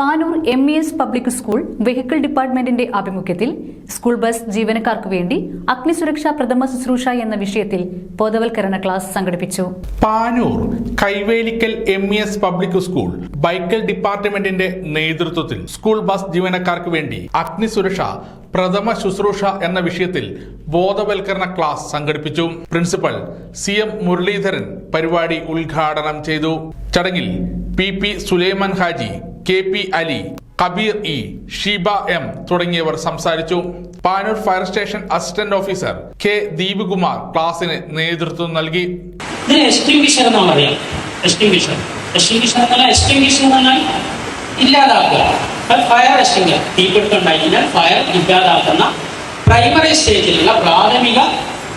Panoor M E S public school vehicle ഡിപ്പാർട്ട്മെന്റിന്റെ ആഭിമുഖ്യത്തിൽ school bus ജീവനക്കാർക്ക് വേണ്ടി അഗ്നിസുരക്ഷാ പ്രഥമ ശുശ്രൂഷ എന്ന വിഷയത്തിൽ ബോധവൽക്കരണ ക്ലാസ് സംഘടിപ്പിച്ചു. Panoor Kaivelikkal M E S public school ബൈക്കൽ ഡിപ്പാർട്ട്മെന്റിന്റെ നേതൃത്വത്തിൽ സ്കൂൾ ബസ് ജീവനക്കാർക്ക് വേണ്ടി അഗ്നിസുരക്ഷ പ്രഥമ ശുശ്രൂഷ എന്ന വിഷയത്തിൽ ബോധവൽക്കരണ ക്ലാസ് സംഘടിപ്പിച്ചു. പ്രിൻസിപ്പൽ സി എം മുരളീധരൻ പരിപാടി ഉദ്ഘാടനം ചെയ്തു. ചടങ്ങിൽ P P Sulaiman Haji K P Ali Kabir E Sheeba M തുടങ്ങിയവർ സംസാരിച്ചു. Panoor fire station assistant officer K Deepakumar ക്ലാസിന് നേതൃത്വം നൽകി. ഇല്ലാതാക്കുക. ഫയർ എക്സ്റ്റിംഗ്വിഷർ തീപിടുത്തം ഫയർ ഇല്ലാതാക്കുന്ന പ്രൈമറി സ്റ്റേജിലുള്ള പ്രാഥമിക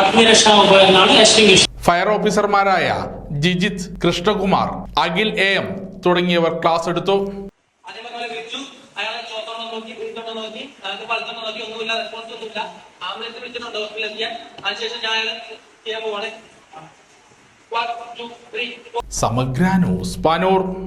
അഗ്നിരക്ഷാ ഉപകരണമാണ് എക്സ്റ്റിംഗ്വിഷർ ഫയർ ഓഫീസർമാരായ ജിജിത് കൃഷ്ണകുമാർ അഖിൽ എ എം തുടങ്ങിയവർ ക്ലാസ് എടുത്തു. സമഗ്ര ന്യൂസ് പാനൂർ.